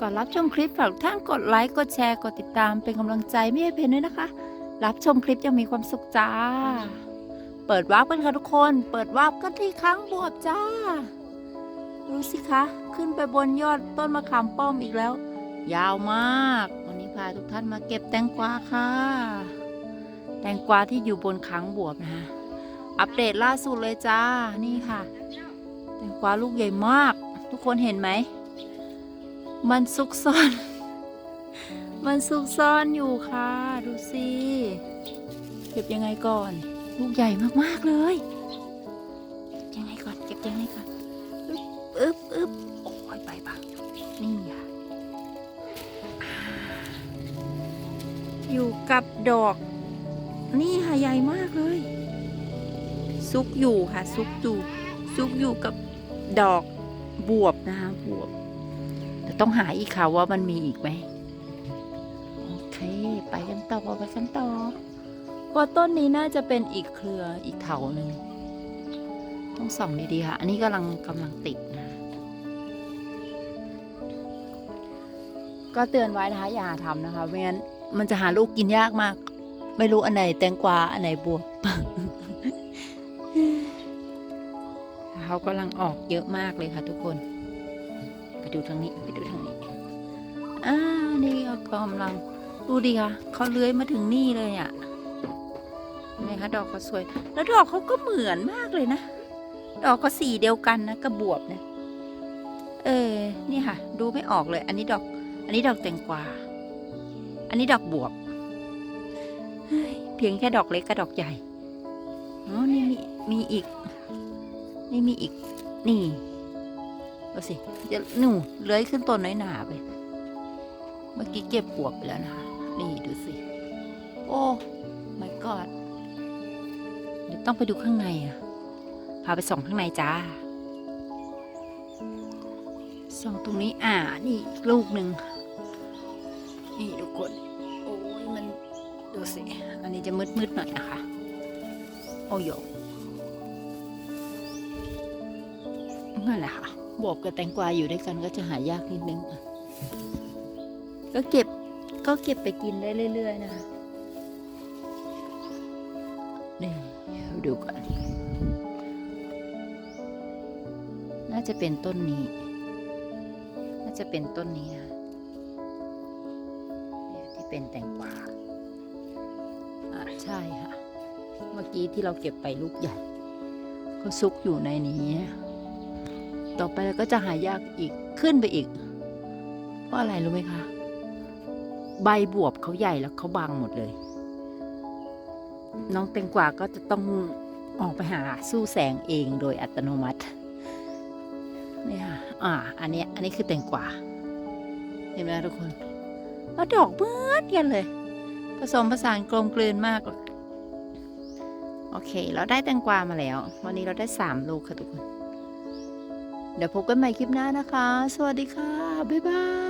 ก่อนรับชมคลิปฝากทุกท่านกดไลค์กดแชร์กดติดตามเป็นกำลังใจไม่ให้เพนด้วยนะคะ รับชมคลิปยังมีความสุขจ้า เปิดวาร์ปกันค่ะทุกคน เปิดวาร์ปกันที่ครั้งบวบจ้าดูสิคะ ขึ้นไปบนยอดต้นมะขามป้อมอีกแล้ว ยาวมาก วันนี้พาทุกท่านมาเก็บแตงกวาค่ะ แตงกวาที่อยู่บนค้างบวบนะคะอัปเดตล่าสุดเลยจ้า นี่ค่ะ แตงกวาลูกใหญ่มาก ทุกคนเห็นไหม มันซุกซ่อน มันซุกซ่อนอยู่ค่ะ ดูสิเก็บยังไงก่อน ลูกใหญ่มากๆเลยเก็บยังไงก่อนเก็บยังไงก่อนอึ๊บอึ๊บอึ๊บโอ้ยไปบังนี่ค่ะอยู่กับดอก นี่ค่ะใหญ่มากเลย ซุกอยู่ค่ะ ซุกอยู่ซุกอยู่กับดอกบวบนะคะบวบ แต่ต้องหาอีกค่ะว่ามันมีอีกไหมโอเค ไปกันต่อไปกันต่อว่าต้นนี้น่าจะเป็นอีกเครืออีกเถาหนึ่งต้องส่องดีๆค่ะ อันนี้กำลังกำลังติดนะก็เตือนไว้นะคะอย่าทำนะคะไม่งั้นมันจะหาลูกกินยากมาก ไม่รู้อันไหนแตงกวาอันไหนบวบเขากำลังออกเยอะมากเลยค่ะทุกคนไป ดูทางนี้ไปดูทางนี้ อ่า นี่เขากำลังดูดิค่ะเขาเลื้อยมาถึงนี่เลยอะเห็นไหมคะดอกเขาสวย แล้วดอกเขาก็เหมือนมากเลยนะ ดอกก็สีเดียวกันนะกระบวบเนะเออ นี่ค่ะ ดูไม่ออกเลย อันนี้ดอก อันนี้ดอกแตงกวา อันนี้ดอกบวบเฮ้ยเพียงแค่ดอกเล็กกับดอกใหญ่ อ๋อ นี่มีมีอีก นี่มีอีก นี่ ดูสิจะหนูเลื้อยขึ้นต้นน้อยหนาไป เมื่อกี้เก็บบวบไปแล้วนะคะนี่ดูสิ โอ้ my god เดี๋ยวต้องไปดูข้างในอะ พาไปส่องข้างในจ้า ส่องตรงนี้ อ่า นี่ลูกหนึ่ง นี่ทุกคน โอ้ยมันดูสิ อันนี้จะมืดๆหน่อยนะคะ โอ้ยนั่นแหละค่ะ บวบกับแตงกวาอยู่ด้วยกันก็จะหายากนิดนึงอะก็เก็บก็เก็บไปกินได้เรื่อย ๆ นะคะนี่ดูก่อน น่าจะเป็นต้นนี้ น่าจะเป็นต้นนี้นะเนี่ยที่เป็นแตงกวาอ่าใช่ค่ะ เมื่อกี้ที่เราเก็บไปลูกใหญ่เขาซุกอยู่ในนี้ ต่อไปก็จะหายากอีกขึ้นไปอีก เพราะอะไรรู้ไหมคะ ใบบวบเขาใหญ่แล้วเขาบางหมดเลย น้องแตงกวาก็จะต้องออกไปหาสู้แสงเองโดยอัตโนมัตินี่ค่ะอ่า อันนี้อันนี้คือแตงกวาเห็นไหมทุกคนแล้วดอกเหมือนกันเลย ผสมผสานกลมกลืนมากโอเค เราได้แตงกวามาแล้ว วันนี้เราได้สามลูกค่ะทุกคน เดี๋ยวพบกันใหม่คลิปหน้านะคะ สวัสดีค่ะ บ๊ายบาย